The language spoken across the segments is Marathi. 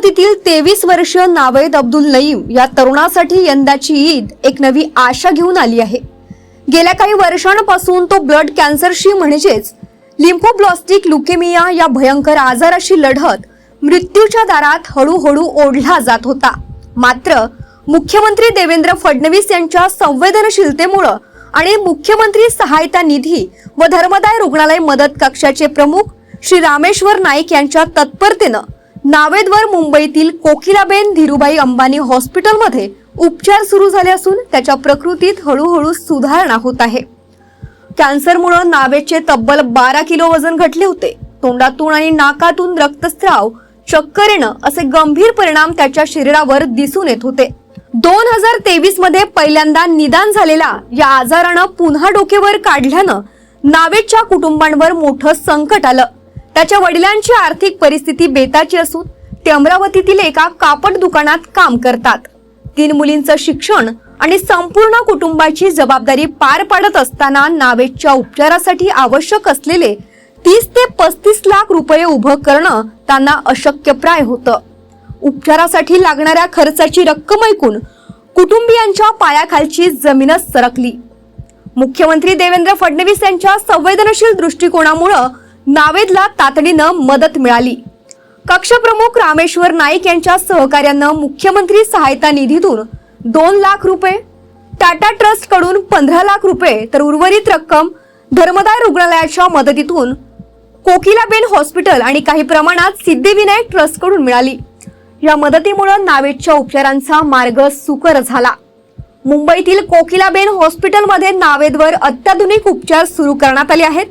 मुंबईतील तेवीस वर्ष नावेद अब्दुल नईम. या तरुणासाठी यंदाची ईद एक नवी आशा घेऊन आली आहे. गेल्या काही वर्षांपासून तो ब्लड कॅन्सरशी म्हणजेच लिम्फोब्लॉस्टिक लुकेमिया या भयंकर आजाराशी लढत मृत्यूच्या दारात हळूहळू ओढला जात होता. मात्र मुख्यमंत्री देवेंद्र फडणवीस यांच्या संवेदनशीलतेमुळं आणि मुख्यमंत्री सहायता निधी व धर्मदाय रुग्णालय मदत कक्षाचे प्रमुख श्री रामेश्वर नाईक यांच्या तत्परतेनं नावेदवर मुंबईतील कोकिलाबेन धीरुभाई अंबानी हॉस्पिटलमध्ये उपचार सुरू झाले असून त्याच्या प्रकृतीत हळूहळू सुधारणा होत आहे. कॅन्सरमुळे नावेदचे तब्बल बारा किलो वजन घटले होते. तोंडातून आणि नाकातून रक्तस्राव चक्कर येणं असे गंभीर परिणाम त्याच्या शरीरावर दिसून येत होते. दोन हजार तेवीसमध्ये पहिल्यांदा निदान झालेला या आजारानं पुन्हा डोकेवर काढल्यानं नावेदच्या कुटुंबांवर मोठं संकट आलं. त्याच्या वडिलांची आर्थिक परिस्थिती बेताची असून ते अमरावतीतील एका कापड दुकानात काम करतात. तीन मुलींचं शिक्षण आणि संपूर्ण कुटुंबाची जबाबदारी पार पाडत असताना नावेदच्या उपचारासाठी आवश्यक असलेले तीस ते पस्तीस लाख रुपये उभं करणं त्यांना अशक्यप्राय होतं. उपचारासाठी लागणाऱ्या खर्चाची रक्कम ऐकून कुटुंबियांच्या पायाखालची जमीनच सरकली. मुख्यमंत्री देवेंद्र फडणवीस यांच्या संवेदनशील दृष्टिकोनामुळं नावेदला तातडीनं मदत मिळाली. कक्षप्रमुख रामेश्वर नाईक यांच्या सहकार्यानं मुख्यमंत्री सहायता निधीतून दोन लाख रुपये टाटा ट्रस्टकडून पंधरा लाख रुपये तर उर्वरित रक्कम धर्मदाय रुग्णालयाच्या मदतीतून कोकिलाबेन हॉस्पिटल आणि काही प्रमाणात सिद्धिविनायक ट्रस्टकडून मिळाली. या मदतीमुळे नावेदच्या उपचारांचा मार्ग सुकर झाला. मुंबईतील कोकिलाबेन हॉस्पिटलमध्ये नावेदवर अत्याधुनिक उपचार सुरू करण्यात आले आहेत.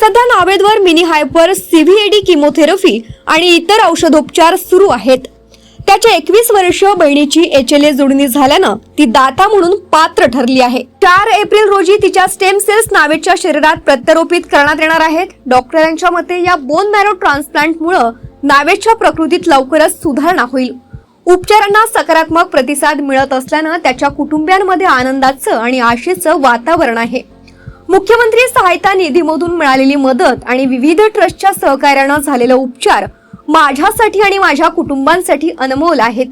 सध्या नावेदवर मिनी हायपर सीव्हीएडी किमोथेरपी आणि इतर औषधोपचार सुरू आहेत. त्याच्या एकवीस वर्ष बहिणीची एच एल ए जोडणी झाल्यानं ती दाता म्हणून पात्र ठरली आहे. चार एप्रिल रोजी तिच्या स्टेम सेल्स नावेदच्या शरीरात प्रत्यारोपित करण्यात येणार आहेत. डॉक्टरांच्या मते या बोन मॅरो ट्रान्सप्लांटमुळे नावेदच्या प्रकृतीत लवकरच सुधारणा होईल. उपचारांना सकारात्मक प्रतिसाद मिळत असल्यानं त्याच्या कुटुंबियांमध्ये आनंदाचं आणि आशेचं वातावरण आहे. मुख्यमंत्री सहायता निधीमधून मिळालेली मदत आणि विविध ट्रस्टच्या सहकार्यानं झालेला उपचार माझ्यासाठी आणि माझ्या कुटुंबांसाठी अनमोल आहेत.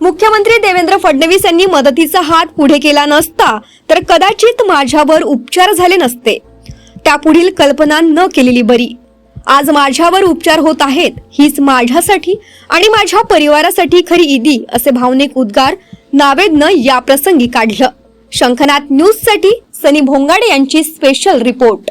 मुख्यमंत्री देवेंद्र फडणवीस यांनी मदतीचा हात पुढे केला नसता तर कदाचित माझ्यावर उपचार झाले नसते. त्यापुढील कल्पना न केलेली बरी. आज माझ्यावर उपचार होत आहेत हीच माझ्यासाठी आणि माझ्या परिवारासाठी खरी ईदी असे भावनिक उद्गार नावेदनं या प्रसंगी काढलं. शंखनाथ न्यूजसाठी सनी भोंगाडे यांची स्पेशल रिपोर्ट